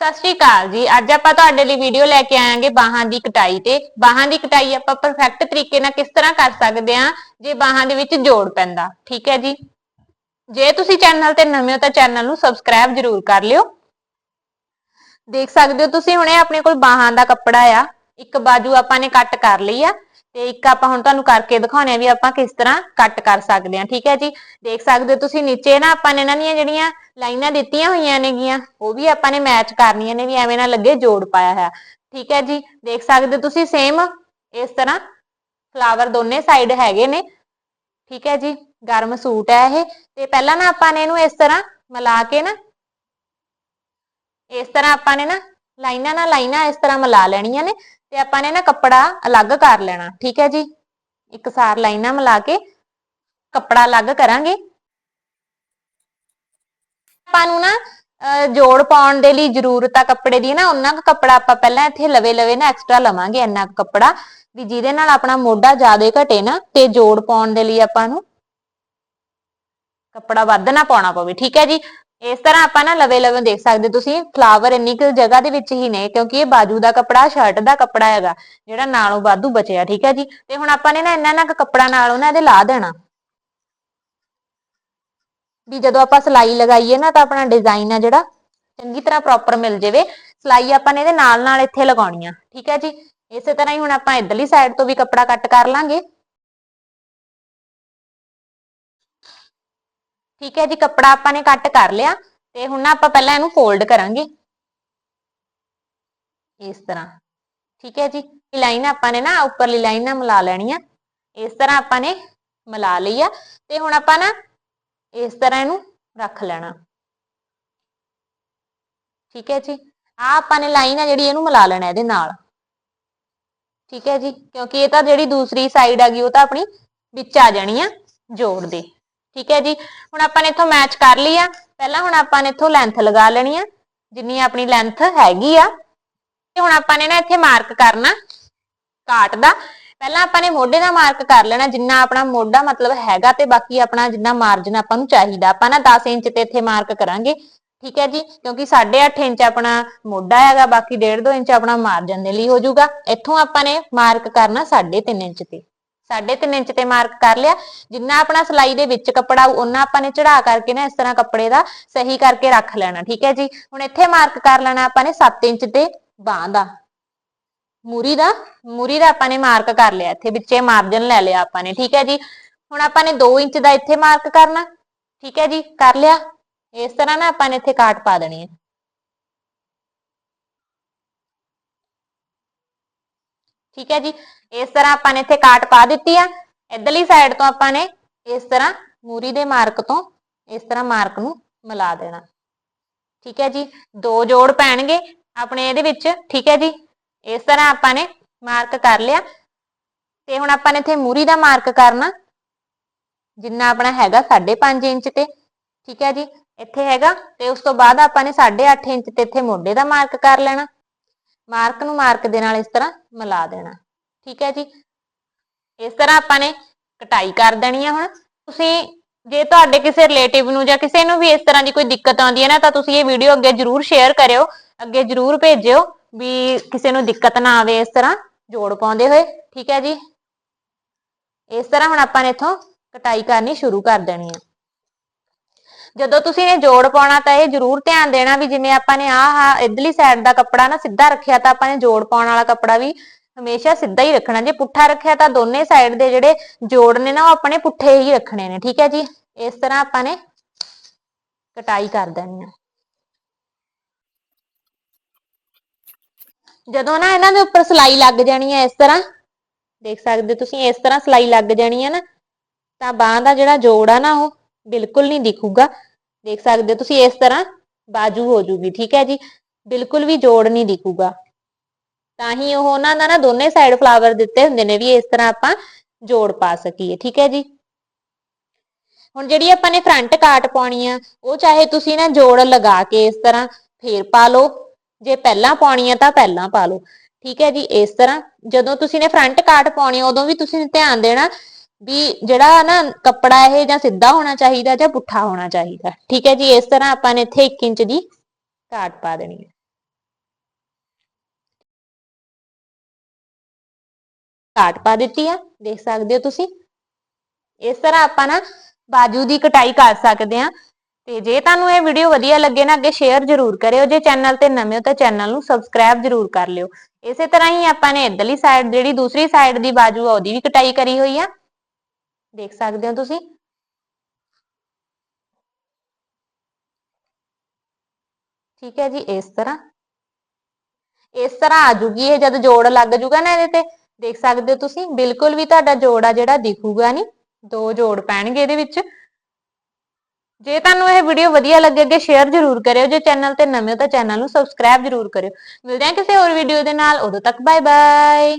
ਸਤਿ ਸ਼੍ਰੀ ਅਕਾਲ ਜੀ। ਅੱਜ ਆਪਾਂ ਤੁਹਾਡੇ ਲਈ ਵੀਡੀਓ ਲੈ ਕੇ ਆਵਾਂਗੇ ਬਾਹਾਂ ਦੀ ਕਟਾਈ ਤੇ। ਬਾਹਾਂ ਦੀ ਕਟਾਈ ਆਪਾਂ ਪਰਫੈਕਟ ਤਰੀਕੇ ਨਾਲ ਕਿਸ ਤਰ੍ਹਾਂ ਕਰ ਸਕਦੇ ਹਾਂ, ਜੇ ਬਾਹਾਂ ਦੇ ਵਿੱਚ ਜੋੜ ਪੈਂਦਾ। ਠੀਕ ਹੈ ਜੀ? ਜੇ ਤੁਸੀਂ ਚੈਨਲ ਤੇ ਨਵੇਂ ਹੋ ਤਾਂ ਚੈਨਲ ਨੂੰ ਸਬਸਕ੍ਰਾਈਬ ਜ਼ਰੂਰ ਕਰ ਲਿਓ। ਦੇਖ ਸਕਦੇ ਹੋ ਤੁਸੀਂ ਹੁਣੇ ਆਪਣੇ ਕੋਲ ਬਾਹਾਂ ਦਾ ਕੱਪੜਾ ਆ। ਇੱਕ ਬਾਜੂ ਆਪਾਂ ਨੇ ਕੱਟ ਕਰ ਲਈ ਆ। ਤੇ ਇੱਕ ਆਪਾਂ ਹੁਣ ਤੁਹਾਨੂੰ ਕਰਕੇ ਦਿਖਾਉਣੇ ਆ ਵੀ ਆਪਾਂ ਕਿਸ ਤਰ੍ਹਾਂ ਕੱਟ ਕਰ ਸਕਦੇ ਹਾਂ, ਠੀਕ ਹੈ ਜੀ? ਦੇਖ ਸਕਦੇ ਹੋ ਤੁਸੀਂ ਨੀਚੇ ਨਾ ਆਪਾਂ ਨੇ ਇਹਨਾਂ ਦੀਆਂ ਜਿਹੜੀਆਂ ਲਾਈਨਾਂ ਦਿੱਤੀਆਂ ਹੋਈਆਂ ਨੇਗੀਆਂ, ਉਹ ਵੀ ਆਪਾਂ ਨੇ ਮੈਚ ਕਰਨੀਆਂ ਨੇ ਵੀ ਐਵੇਂ ਨਾ ਲੱਗੇ ਜੋੜ ਪਾਇਆ ਹੈ ਠੀਕ ਹੈ ਜੀ? ਦੇਖ ਸਕਦੇ ਹੋ ਤੁਸੀਂ ਸੇਮ ਇਸ ਤਰ੍ਹਾਂ ਫਲਾਵਰ ਦੋਨੇ ਸਾਈਡ ਹੈਗੇ ਨੇ, ਠੀਕ ਹੈ ਜੀ? ਗਰਮ ਸੂਟ ਹੈ ਇਹ, ਤੇ ਪਹਿਲਾਂ ਨਾ ਆਪਾਂ ਨੇ ਇਹਨੂੰ ਇਸ ਤਰ੍ਹਾਂ ਮਿਲਾ ਕੇ ਨਾ, ਇਸ ਤਰ੍ਹਾਂ ਆਪਾਂ ਨੇ ਨਾ ਲਾਈਨਾਂ ਨਾਲ ਲਾਈਨਾਂ ਇਸ ਤਰ੍ਹਾਂ ਮਿਲਾ ਲੈਣੀਆਂ ਨੇ ਤੇ ਆਪਾਂ ਨੇ ਨਾ ਕੱਪੜਾ ਅਲੱਗ ਕਰ ਲੈਣਾ, ਠੀਕ ਹੈ ਜੀ? ਇੱਕ ਸਾਰ ਲਾਈਨਾਂ ਮਿਲਾ ਕੇ ਕੱਪੜਾ ਅਲੱਗ ਕਰਾਂਗੇ। ਆਪਾਂ ਨੂੰ ਨਾ ਜੋੜ ਪਾਉਣ ਦੇ ਲਈ ਜ਼ਰੂਰਤ ਆ ਕੱਪੜੇ ਦੀ ਨਾ, ਉਹਨਾਂ ਕੁ ਕੱਪੜਾ ਆਪਾਂ ਪਹਿਲਾਂ ਇੱਥੇ ਲਵੇ ਲਵੇ ਨਾ ਐਕਸਟਰਾ ਲਵਾਂਗੇ, ਇੰਨਾ ਕੁ ਕੱਪੜਾ। ਵੀ ਜਿਹਦੇ ਨਾਲ ਆਪਣਾ ਮੋਢਾ ਜ਼ਿਆਦਾ ਘਟੇ ਨਾ, ਤੇ ਜੋੜ ਪਾਉਣ ਦੇ ਲਈ ਆਪਾਂ ਨੂੰ ਕੱਪੜਾ ਵੱਧ ਨਾ ਪਾਉਣਾ ਪਵੇ, ਠੀਕ ਹੈ ਜੀ? ਇਸ ਤਰ੍ਹਾਂ ਆਪਾਂ ਨਾ ਲਵੇ ਲਵੇ ਦੇਖ ਸਕਦੇ, ਤੁਸੀਂ ਫਲਾਵਰ ਇੰਨੀ ਕੁ ਜਗ੍ਹਾ ਦੇ ਵਿੱਚ ਹੀ ਨੇ, ਕਿਉਂਕਿ ਇਹ ਬਾਜੂ ਦਾ ਕੱਪੜਾ ਸ਼ਰਟ ਦਾ ਕੱਪੜਾ ਹੈਗਾ, ਜਿਹੜਾ ਨਾਲੋਂ ਵਾਧੂ ਬਚਿਆ, ਠੀਕ ਹੈ ਜੀ? ਤੇ ਹੁਣ ਆਪਾਂ ਨੇ ਨਾ ਇੰਨਾ ਨਾ ਕੱਪੜਾ ਨਾਲੋਂ ਨਾ ਇਹਦੇ ਲਾ ਦੇਣਾ। ਵੀ ਜਦੋਂ ਆਪਾਂ ਸਲਾਈ ਲਗਾਈਏ ਨਾ, ਤਾਂ ਆਪਣਾ ਡਿਜ਼ਾਈਨ ਆ ਜਿਹੜਾ, ਚੰਗੀ ਤਰ੍ਹਾਂ ਪ੍ਰੋਪਰ ਮਿਲ ਜਾਵੇ। ਸਲਾਈ ਆਪਾਂ ਨੇ ਇਹਦੇ ਨਾਲ ਨਾਲ ਇੱਥੇ ਲਗਾਉਣੀ ਆ, ਠੀਕ ਹੈ ਜੀ? ਇਸੇ ਤਰ੍ਹਾਂ ਹੀ ਹੁਣ ਆਪਾਂ ਇਧਰਲੀ ਸਾਈਡ ਤੋਂ ਵੀ ਕੱਪੜਾ ਕੱਟ ਕਰ ਲਾਂਗੇ। ਠੀਕ ਹੈ ਜੀ, ਕੱਪੜਾ ਆਪਾਂ ਨੇ ਕੱਟ ਕਰ ਲਿਆ ਤੇ ਹੁਣ ਨਾ ਆਪਾਂ ਪਹਿਲਾਂ ਇਹਨੂੰ ਫੋਲਡ ਕਰਾਂਗੇ। ਇਸ ਤਰ੍ਹਾਂ। ਠੀਕ ਹੈ ਜੀ, ਇਹ ਲਾਈਨ ਆਪਾਂ ਨੇ ਨਾ ਉੱਪਰਲੀ ਲਾਈਨ ਨਾਲ ਮਿਲਾ ਲੈਣੀ ਆ। ਇਸ ਤਰ੍ਹਾਂ ਆਪਾਂ ਨੇ ਮਿਲਾ ਲਈ ਆ ਤੇ ਹੁਣ ਆਪਾਂ ਨਾ ਇਸ ਤਰ੍ਹਾਂ ਇਹਨੂੰ ਰੱਖ ਲੈਣਾ। ਠੀਕ ਹੈ ਜੀ ਆ ਆਪਾਂ ਨੇ ਲਾਈਨ ਆ ਜਿਹੜੀ ਇਹਨੂੰ ਮਿਲਾ ਲੈਣਾ ਇਹਦੇ ਨਾਲ। ਠੀਕ ਹੈ ਜੀ, ਕਿਉਂਕਿ ਇਹ ਤਾਂ ਜਿਹੜੀ ਦੂਸਰੀ ਸਾਈਡ ਆ ਗਈ, ਉਹ ਤਾਂ ਆਪਣੀ ਵਿੱਚ ਆ ਜਾਣੀ ਆ ਜੋੜ ਦੇ। ਠੀਕ ਹੈ ਜੀ। ਹੁਣ ਆਪਾਂ ਨੇ ਇੱਥੋਂ ਮੈਚ ਕਰ ਲਈ ਪਹਿਲਾਂ ਹੁਣ ਆਪਾਂ ਨੇ ਇੱਥੋਂ ਲੈਂਥ ਲਗਾ ਲੈਣੀ ਆ, ਜਿੰਨੀ ਆਪਣੀ ਲੈਂਥ ਹੈਗੀ ਆ। ਤੇ ਹੁਣ ਆਪਾਂ ਨੇ ਨਾ ਇੱਥੇ ਮਾਰਕ ਕਰਨਾ ਕਾਟ ਦਾ। ਪਹਿਲਾਂ ਆਪਾਂ ਨੇ ਮੋਢੇ ਦਾ ਮਾਰਕ ਕਰ ਲੈਣਾ, ਜਿੰਨਾ ਆਪਣਾ ਮੋਢਾ ਮਤਲਬ ਹੈਗਾ ਤੇ ਬਾਕੀ ਆਪਣਾ ਜਿੰਨਾ ਮਾਰਜਨ ਆਪਾਂ ਨੂੰ ਚਾਹੀਦਾ। ਆਪਾਂ ਨਾ 10 ਇੰਚ ਤੇ ਇੱਥੇ ਮਾਰਕ ਕਰਾਂਗੇ। ਠੀਕ ਹੈ ਜੀ। ਕਿਉਂਕਿ 8.5 ਇੰਚ ਆਪਣਾ ਮੋਢਾ ਹੈਗਾ, ਬਾਕੀ 1.5 2 ਇੰਚ ਆਪਣਾ ਮਾਰਜਨ ਦੇ ਲਈ ਹੋ ਜਾਊਗਾ। ਇੱਥੋਂ ਆਪਾਂ ਨੇ ਮਾਰਕ ਕਰਨਾ 3.5 ਇੰਚ ਤੇ। 3.5 ਇੰਚ ਤੇ ਮਾਰਕ ਕਰ ਲਿਆ। ਜਿੰਨਾ ਆਪਣਾ ਸਲਾਈ ਦੇ ਵਿੱਚ ਕੱਪੜਾ ਉਹਨਾਂ ਆਪਾਂ ਨੇ ਚੜਾ ਕਰਕੇ ਨਾ ਇਸ ਤਰ੍ਹਾਂ ਕੱਪੜੇ ਦਾ ਸਹੀ ਕਰਕੇ ਰੱਖ ਲੈਣਾ, ਠੀਕ ਹੈ ਜੀ? ਹੁਣ ਇੱਥੇ ਮਾਰਕ ਕਰ ਲੈਣਾ ਆਪਾਂ ਨੇ 7 ਇੰਚ ਤੇ ਬਾਹ ਦਾ। ਮੂਰੀ ਦਾ ਮੂਰੀ ਦਾ ਆਪਾਂ ਨੇ ਮਾਰਕ ਕਰ ਲਿਆ। ਇੱਥੇ ਵਿੱਚੇ ਮਾਰਜਨ ਲੈ ਲਿਆ ਆਪਾਂ ਨੇ, ਠੀਕ ਹੈ ਜੀ? ਹੁਣ ਆਪਾਂ ਨੇ 2 ਇੰਚ ਦਾ ਇੱਥੇ ਮਾਰਕ ਕਰਨਾ, ਠੀਕ ਹੈ ਜੀ? ਕਰ ਲਿਆ। ਇਸ ਤਰ੍ਹਾਂ ਨਾ ਆਪਾਂ ਨੇ ਇੱਥੇ ਕਾਟ ਪਾ ਦੇਣੀ ਹੈ। ਠੀਕ ਹੈ ਜੀ, ਇਸ ਤਰ੍ਹਾਂ ਆਪਾਂ ਨੇ ਇੱਥੇ ਕਾਟ ਪਾ ਦਿੱਤੀ ਆ। ਇਧਰਲੀ ਸਾਈਡ ਤੋਂ ਆਪਾਂ ਨੇ ਇਸ ਤਰ੍ਹਾਂ ਮੂਰੀ ਦੇ ਮਾਰਕ ਤੋਂ ਇਸ ਤਰ੍ਹਾਂ ਮਾਰਕ ਨੂੰ ਮਿਲਾ ਦੇਣਾ। ਠੀਕ ਹੈ ਜੀ, ਦੋ ਜੋੜ ਪੈਣਗੇ ਆਪਣੇ ਇਹਦੇ ਵਿੱਚ, ਠੀਕ ਹੈ ਜੀ। ਇਸ ਤਰ੍ਹਾਂ ਆਪਾਂ ਨੇ ਮਾਰਕ ਕਰ ਲਿਆ। ਤੇ ਹੁਣ ਆਪਾਂ ਨੇ ਇੱਥੇ ਮੂਰੀ ਦਾ ਮਾਰਕ ਕਰਨਾ। ਜਿੰਨਾ ਆਪਣਾ ਹੈਗਾ 5.5 ਇੰਚ ਤੇ, ਠੀਕ ਹੈ ਜੀ। ਇੱਥੇ ਹੈਗਾ ਤੇ ਉਸ ਤੋਂ ਬਾਅਦ ਆਪਾਂ ਨੇ 8.5 ਇੰਚ ਤੇ ਇੱਥੇ ਮੋਢੇ ਦਾ ਮਾਰਕ ਕਰ ਲੈਣਾ। ਮਾਰਕ ਨੂੰ ਮਾਰਕ ਦੇ ਨਾਲ ਇਸ ਤਰ੍ਹਾਂ ਮਿਲਾ ਦੇਣਾ। ਠੀਕ ਹੈ ਜੀ? ਇਸ ਤਰ੍ਹਾਂ ਆਪਾਂ ਨੇ ਕਟਾਈ ਕਰ ਦੇਣੀ ਹੈ ਹੁਣ। ਤੁਸੀਂ ਜੇ ਤੁਹਾਡੇ ਕਿਸੇ ਰਿਲੇਟਿਵ ਨੂੰ ਜਾਂ ਕਿਸੇ ਨੂੰ ਵੀ ਇਸ ਤਰ੍ਹਾਂ ਦੀ ਕੋਈ ਦਿੱਕਤ ਆਉਂਦੀ ਹੈ ਨਾ, ਤਾਂ ਤੁਸੀਂ ਇਹ ਵੀਡੀਓ ਅੱਗੇ ਜਰੂਰ ਸ਼ੇਅਰ ਕਰਿਓ। ਅੱਗੇ ਜਰੂਰ ਭੇਜਿਓ ਵੀ ਕਿਸੇ ਨੂੰ ਦਿੱਕਤ ਨਾ ਆਵੇ ਇਸ ਤਰ੍ਹਾਂ ਜੋੜ ਪਾਉਂਦੇ ਹੋਏ। ਠੀਕ ਹੈ ਜੀ? ਇਸ ਤਰ੍ਹਾਂ ਹੁਣ ਆਪਾਂ ਨੇ ਇਥੋਂ ਕਟਾਈ ਕਰਨੀ ਸ਼ੁਰੂ ਕਰ ਦੇਣੀ ਹੈ ਜਦੋਂ ਤੁਸੀਂ ਇਹ ਜੋੜ ਪਾਉਣਾ ਤਾਂ ਇਹ ਜ਼ਰੂਰ ਧਿਆਨ ਦੇਣਾ ਵੀ ਜਿਵੇਂ ਆਪਾਂ ਨੇ ਆਹ ਆ ਇਧਰਲੀ ਸਾਈਡ ਦਾ ਕੱਪੜਾ ਨਾ ਸਿੱਧਾ ਰੱਖਿਆ ਤਾਂ ਆਪਾਂ ਨੇ ਜੋੜ ਪਾਉਣ ਵਾਲਾ ਕੱਪੜਾ ਵੀ ਹਮੇਸ਼ਾ ਸਿੱਧਾ ਹੀ ਰੱਖਣਾ। ਜੇ ਪੁੱਠਾ ਰੱਖਿਆ ਤਾਂ ਦੋਨੇ ਸਾਈਡ ਦੇ ਜਿਹੜੇ ਜੋੜ ਨੇ ਨਾ ਉਹ ਆਪਣੇ ਪੁੱਠੇ ਹੀ ਰੱਖਣੇ ਨੇ, ਠੀਕ ਹੈ ਜੀ? ਇਸ ਤਰ੍ਹਾਂ ਆਪਾਂ ਨੇ ਕਟਾਈ ਕਰ ਦੇਣੀ ਆ ਜਦੋਂ ਨਾ ਇਹਨਾਂ ਦੇ ਉੱਪਰ ਸਲਾਈ ਲੱਗ ਜਾਣੀ ਹੈ ਇਸ ਤਰ੍ਹਾਂ, ਦੇਖ ਸਕਦੇ ਤੁਸੀਂ ਇਸ ਤਰ੍ਹਾਂ ਸਲਾਈ ਲੱਗ ਜਾਣੀ ਹੈ ਨਾ, ਤਾਂ ਬਾਹ ਦਾ ਜਿਹੜਾ ਜੋੜ ਆ ਨਾ ਉਹ ਬਿਲਕੁਲ ਨਹੀਂ ਦਿਖੂਗਾ। ਦੇਖ ਸਕਦੇ ਹੋ ਤੁਸੀਂ, ਇਸ ਤਰ੍ਹਾਂ ਬਾਜੂ ਹੋ ਜੂਗੀ, ਠੀਕ ਹੈ ਜੀ? ਬਿਲਕੁਲ ਵੀ ਜੋੜ ਨਹੀਂ ਦਿਖੂਗਾ। ਤਾਂ ਹੀ ਉਹ ਉਹਨਾਂ ਦਾ ਨਾ ਦੋਨੇ ਸਾਈਡ ਫਲਾਵਰ ਦਿੱਤੇ ਹੁੰਦੇ ਨੇ ਵੀ ਇਸ ਤਰ੍ਹਾਂ ਆਪਾਂ ਜੋੜ ਪਾ ਸਕੀਏ, ਠੀਕ ਹੈ ਜੀ? ਹੁਣ ਜਿਹੜੀ ਆਪਾਂ ਨੇ ਫਰੰਟ ਕਾਟ ਪਾਉਣੀ ਆ, ਉਹ ਚਾਹੇ ਤੁਸੀਂ ਨਾ ਜੋੜ ਲਗਾ ਕੇ ਇਸ ਤਰ੍ਹਾਂ ਫੇਰ ਪਾ ਲਓ, ਜੇ ਪਹਿਲਾਂ ਪਾਉਣੀ ਆ ਤਾਂ ਪਹਿਲਾਂ ਪਾ ਲਓ, ਠੀਕ ਹੈ ਜੀ? ਇਸ ਤਰ੍ਹਾਂ ਜਦੋਂ ਤੁਸੀਂ ਨੇ ਫਰੰਟ ਕਾਟ ਪਾਉਣੀ ਉਦੋਂ ਵੀ ਤੁਸੀਂ ਧਿਆਨ ਦੇਣਾ ਵੀ ਜਿਹੜਾ ਨਾ ਕੱਪੜਾ ਇਹ ਜਾਂ ਸਿੱਧਾ ਹੋਣਾ ਚਾਹੀਦਾ ਜਾਂ ਪੁੱਠਾ ਹੋਣਾ ਚਾਹੀਦਾ। ਠੀਕ ਹੈ ਜੀ, ਇਸ ਤਰ੍ਹਾਂ ਆਪਾਂ ਨੇ ਇੱਥੇ 1 ਇੰਚ ਦੀ ਕਾਟ ਪਾ ਦੇਣੀ ਹੈ। ਕਾਟ ਪਾ ਦਿੱਤੀ ਆ, ਦੇਖ ਸਕਦੇ ਹੋ ਤੁਸੀਂ। ਇਸ ਤਰ੍ਹਾਂ ਆਪਾਂ ਨਾ ਬਾਜੂ ਦੀ ਕਟਾਈ ਕਰ ਸਕਦੇ ਆ ਤੇ ਜੇ ਤੁਹਾਨੂੰ ਇਹ ਵੀਡੀਓ ਵਧੀਆ ਲੱਗੇ ਨਾ, ਅੱਗੇ ਸ਼ੇਅਰ ਜ਼ਰੂਰ ਕਰਿਓ। ਜੇ ਚੈਨਲ ਤੇ ਨਵੇਂ ਹੋ ਤਾਂ ਚੈਨਲ ਨੂੰ ਸਬਸਕ੍ਰਾਈਬ ਜ਼ਰੂਰ ਕਰ ਲਿਓ। ਇਸੇ ਤਰ੍ਹਾਂ ਹੀ ਆਪਾਂ ਨੇ ਇਧਰਲੀ ਸਾਈਡ ਜਿਹੜੀ ਦੂਸਰੀ ਸਾਈਡ ਦੀ ਬਾਜੂ ਆ, ਉਹਦੀ ਵੀ ਕਟਾਈ ਕਰੀ ਹੋਈ ਆ। ਦੇਖ ਸਕਦੇ ਹੋ ਤੁਸੀਂ। ਠੀਕ ਹੈ ਜੀ, ਇਸ ਤਰ੍ਹਾਂ। ਇਸ ਤਰ੍ਹਾਂ ਆ ਜੂਗੀ ਇਹ, ਜਦ ਜੋੜ ਲੱਗ ਜੂਗਾ ਨਾ ਇਹਦੇ ਤੇ। ਦੇਖ ਸਕਦੇ ਹੋ ਤੁਸੀਂ, ਬਿਲਕੁਲ ਵੀ ਤੁਹਾਡਾ ਜੋੜ ਆ ਜਿਹੜਾ ਦਿਖੂਗਾ ਨਹੀਂ। ਦੋ ਜੋੜ ਪੈਣਗੇ ਇਹਦੇ ਵਿੱਚ। ਜੇ ਤੁਹਾਨੂੰ ਇਹ ਵੀਡੀਓ ਵਧੀਆ ਲੱਗੇ, ਅੱਗੇ ਸ਼ੇਅਰ ਜ਼ਰੂਰ ਕਰਿਓ। ਜੇ ਚੈਨਲ ਤੇ ਨਵੇਂ ਹੋ ਤਾਂ ਚੈਨਲ ਨੂੰ ਸਬਸਕ੍ਰਾਈਬ ਜ਼ਰੂਰ ਕਰਿਓ। ਮਿਲਦੇ ਹਾਂ ਕਿਸੇ ਹੋਰ ਵੀਡੀਓ ਦੇ ਨਾਲ। ਉਦੋਂ ਤੱਕ ਬਾਏ ਬਾਏ